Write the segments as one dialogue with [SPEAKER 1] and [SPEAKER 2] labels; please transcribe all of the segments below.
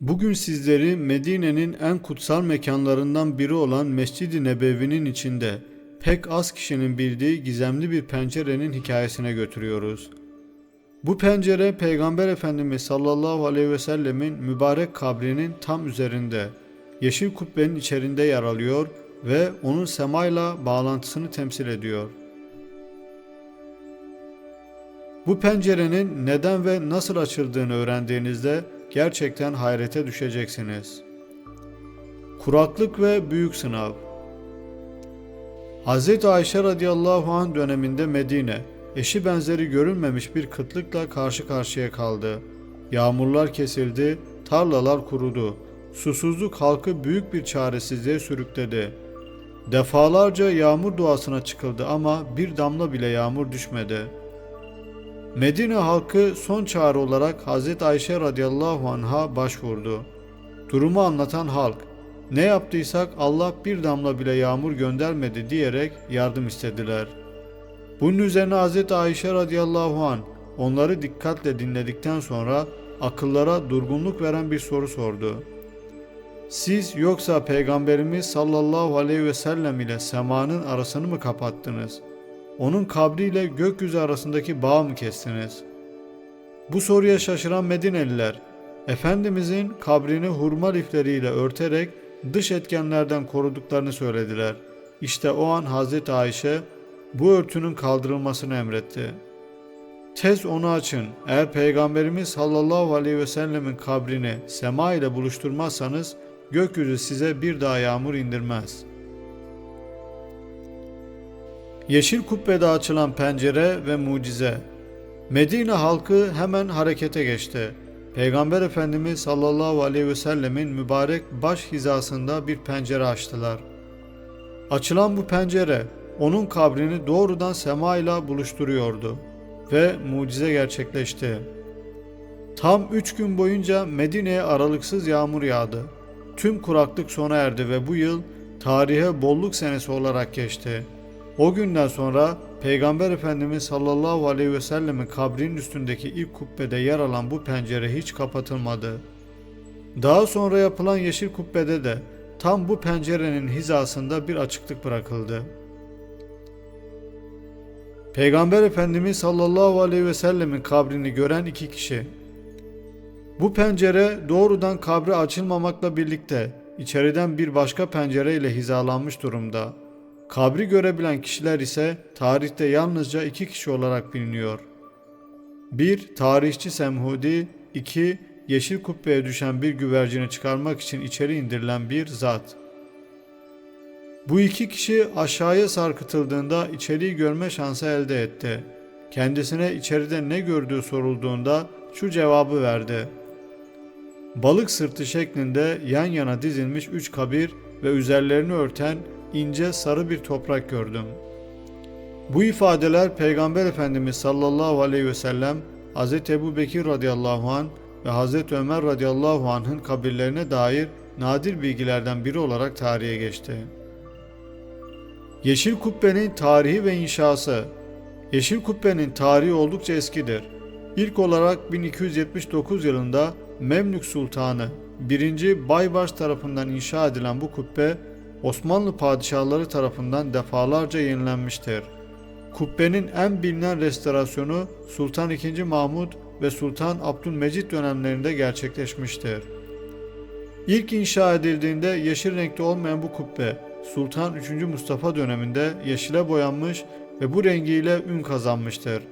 [SPEAKER 1] Bugün sizleri Medine'nin en kutsal mekanlarından biri olan Mescid-i Nebevi'nin içinde pek az kişinin bildiği gizemli bir pencerenin hikayesine götürüyoruz. Bu pencere Peygamber Efendimiz sallallahu aleyhi ve sellemin mübarek kabrinin tam üzerinde, yeşil kubbenin içerisinde yer alıyor ve onun semayla bağlantısını temsil ediyor. Bu pencerenin neden ve nasıl açıldığını öğrendiğinizde gerçekten hayrete düşeceksiniz. Kuraklık ve büyük sınav. Hz. Ayşe radıyallahu anh döneminde Medine, eşi benzeri görülmemiş bir kıtlıkla karşı karşıya kaldı. Yağmurlar kesildi, tarlalar kurudu. Susuzluk halkı büyük bir çaresizliğe sürükledi. Defalarca yağmur duasına çıkıldı ama bir damla bile yağmur düşmedi. Medine halkı son çare olarak Hz. Ayşe radıyallahu anh'a başvurdu. Durumu anlatan halk, ne yaptıysak Allah bir damla bile yağmur göndermedi diyerek yardım istediler. Bunun üzerine Hz. Ayşe radıyallahu an onları dikkatle dinledikten sonra akıllara durgunluk veren bir soru sordu. Siz yoksa Peygamberimiz sallallahu aleyhi ve sellem ile semanın arasını mı kapattınız? Onun kabriyle gökyüzü arasındaki bağ mı kestiniz? Bu soruya şaşıran Medineliler, Efendimizin kabrini hurma lifleriyle örterek dış etkenlerden koruduklarını söylediler. İşte o an Hazreti Ayşe bu örtünün kaldırılmasını emretti. Tez onu açın. Eğer Peygamberimiz sallallahu aleyhi ve sellemin kabrini sema ile buluşturmazsanız gökyüzü size bir daha yağmur indirmez. Yeşil kubbede açılan pencere ve mucize. Medine halkı hemen harekete geçti. Peygamber Efendimiz sallallahu aleyhi ve sellemin mübarek baş hizasında bir pencere açtılar. Açılan bu pencere onun kabrini doğrudan semayla buluşturuyordu ve mucize gerçekleşti. Tam üç gün boyunca Medine'ye aralıksız yağmur yağdı. Tüm kuraklık sona erdi ve bu yıl tarihe bolluk senesi olarak geçti. O günden sonra Peygamber Efendimiz sallallahu aleyhi ve sellemin kabrinin üstündeki ilk kubbede yer alan bu pencere hiç kapatılmadı. Daha sonra yapılan yeşil kubbede de tam bu pencerenin hizasında bir açıklık bırakıldı. Peygamber Efendimiz sallallahu aleyhi ve sellemin kabrini gören iki kişi. Bu pencere doğrudan kabre açılmamakla birlikte içeriden bir başka pencere ile hizalanmış durumda. Kabri görebilen kişiler ise tarihte yalnızca iki kişi olarak biliniyor. 1. Tarihçi Semhudi 2. Yeşil kubbeye düşen bir güvercini çıkarmak için içeri indirilen bir zat. Bu iki kişi aşağıya sarkıtıldığında içeriği görme şansı elde etti. Kendisine içeride ne gördüğü sorulduğunda şu cevabı verdi. Balık sırtı şeklinde yan yana dizilmiş üç kabir ve üzerlerini örten ince sarı bir toprak gördüm. Bu ifadeler Peygamber Efendimiz sallallahu aleyhi ve sellem Hz. Ebu Bekir radıyallahu an ve Hz. Ömer radıyallahu anh'ın kabirlerine dair nadir bilgilerden biri olarak tarihe geçti. Yeşil Kubbe'nin tarihi ve inşası Yeşil Kubbe'nin tarihi oldukça eskidir. İlk olarak 1279 yılında Memlük Sultanı 1. Baybaş tarafından inşa edilen bu kubbe Osmanlı padişahları tarafından defalarca yenilenmiştir. Kubbenin en bilinen restorasyonu Sultan II. Mahmud ve Sultan Abdülmecit dönemlerinde gerçekleşmiştir. İlk inşa edildiğinde yeşil renkte olmayan bu kubbe Sultan 3. Mustafa döneminde yeşile boyanmış ve bu rengiyle ün kazanmıştır.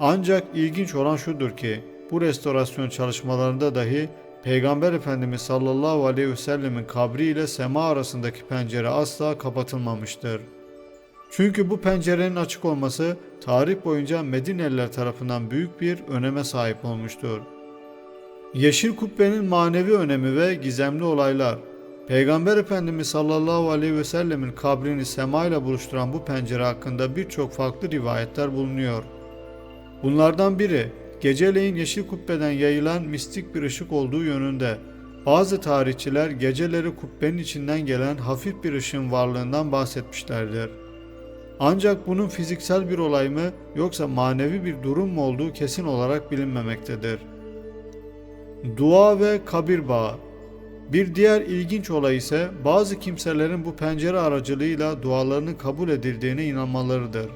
[SPEAKER 1] Ancak ilginç olan şudur ki bu restorasyon çalışmalarında dahi Peygamber Efendimiz sallallahu aleyhi ve sellemin kabri ile sema arasındaki pencere asla kapatılmamıştır. Çünkü bu pencerenin açık olması tarih boyunca Medineliler tarafından büyük bir öneme sahip olmuştur. Yeşil kubbenin manevi önemi ve gizemli olaylar Peygamber Efendimiz sallallahu aleyhi ve sellemin kabrini sema ile buluşturan bu pencere hakkında birçok farklı rivayetler bulunuyor. Bunlardan biri geceleyin yeşil kubbeden yayılan mistik bir ışık olduğu yönünde. Bazı tarihçiler geceleri kubbenin içinden gelen hafif bir ışığın varlığından bahsetmişlerdir. Ancak bunun fiziksel bir olay mı yoksa manevi bir durum mu olduğu kesin olarak bilinmemektedir. Dua ve kabir bağı Bir diğer ilginç olay ise bazı kimselerin bu pencere aracılığıyla dualarının kabul edildiğine inanmalarıdır.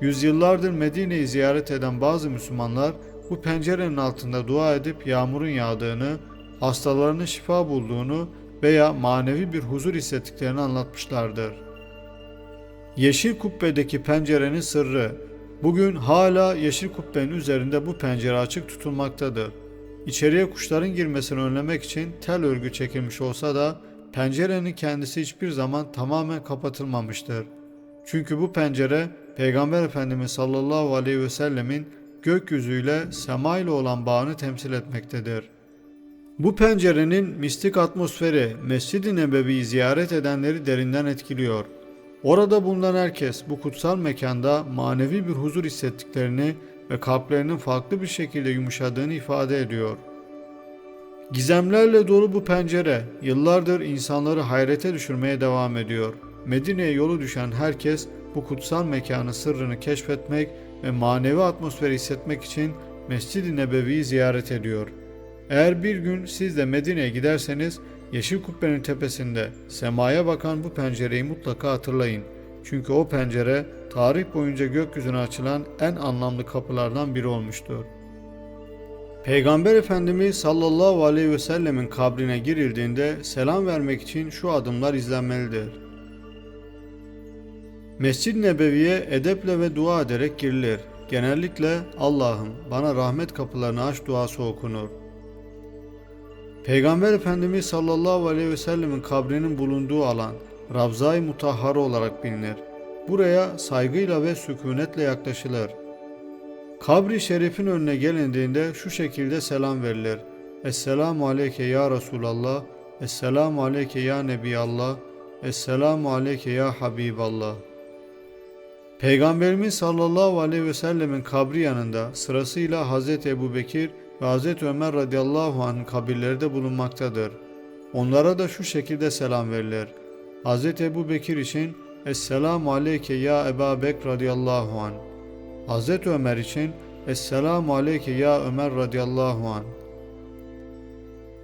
[SPEAKER 1] Yüzyıllardır Medine'yi ziyaret eden bazı Müslümanlar bu pencerenin altında dua edip yağmurun yağdığını, hastalarının şifa bulduğunu veya manevi bir huzur hissettiklerini anlatmışlardır. Yeşil kubbedeki pencerenin sırrı Bugün hala yeşil kubbenin üzerinde bu pencere açık tutulmaktadır. İçeriye kuşların girmesini önlemek için tel örgü çekilmiş olsa da pencerenin kendisi hiçbir zaman tamamen kapatılmamıştır. Çünkü bu pencere Peygamber Efendimiz sallallahu aleyhi ve sellemin gökyüzüyle sema ile olan bağını temsil etmektedir. Bu pencerenin mistik atmosferi Mescid-i Nebevi'yi ziyaret edenleri derinden etkiliyor. Orada bulunan herkes bu kutsal mekanda manevi bir huzur hissettiklerini ve kalplerinin farklı bir şekilde yumuşadığını ifade ediyor. Gizemlerle dolu bu pencere yıllardır insanları hayrete düşürmeye devam ediyor. Medine'ye yolu düşen herkes bu kutsal mekanın sırrını keşfetmek ve manevi atmosferi hissetmek için Mescid-i Nebevi'yi ziyaret ediyor. Eğer bir gün siz de Medine'ye giderseniz Yeşil Kubbe'nin tepesinde semaya bakan bu pencereyi mutlaka hatırlayın. Çünkü o pencere tarih boyunca gökyüzüne açılan en anlamlı kapılardan biri olmuştur. Peygamber Efendimiz sallallahu aleyhi ve sellemin kabrine girildiğinde selam vermek için şu adımlar izlenmelidir. Mescid-i Nebevi'ye edeple ve dua ederek girilir. Genellikle Allah'ım bana rahmet kapılarını aç duası okunur. Peygamber Efendimiz sallallahu aleyhi ve sellemin kabrinin bulunduğu alan Ravza-i Mutahhara olarak bilinir. Buraya saygıyla ve sükunetle yaklaşılır. Kabri şerifin önüne gelindiğinde şu şekilde selam verilir. Esselamu aleyke ya Resulallah, Esselamu aleyke ya Nebiyallah, Esselamu aleyke ya Habiballah. Peygamberimiz sallallahu aleyhi ve sellemin kabri yanında sırasıyla Hazreti Ebu Bekir ve Hazreti Ömer radıyallahu anh'ın kabirleri de bulunmaktadır. Onlara da şu şekilde selam verilir. Hazreti Ebu Bekir için Esselamu aleyke ya Eba Bekr radıyallahu anh. Hazreti Ömer için Esselamu aleyke ya Ömer radıyallahu anh.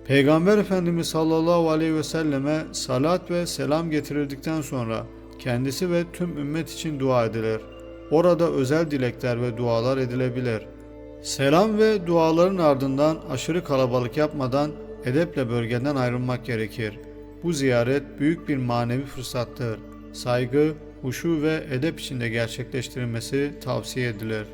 [SPEAKER 1] Peygamber Efendimiz sallallahu aleyhi ve selleme salat ve selam getirildikten sonra kendisi ve tüm ümmet için dua edilir. Orada özel dilekler ve dualar edilebilir. Selam ve duaların ardından aşırı kalabalık yapmadan edeple bölgeden ayrılmak gerekir. Bu ziyaret büyük bir manevi fırsattır. Saygı, huşu ve edep içinde gerçekleştirilmesi tavsiye edilir.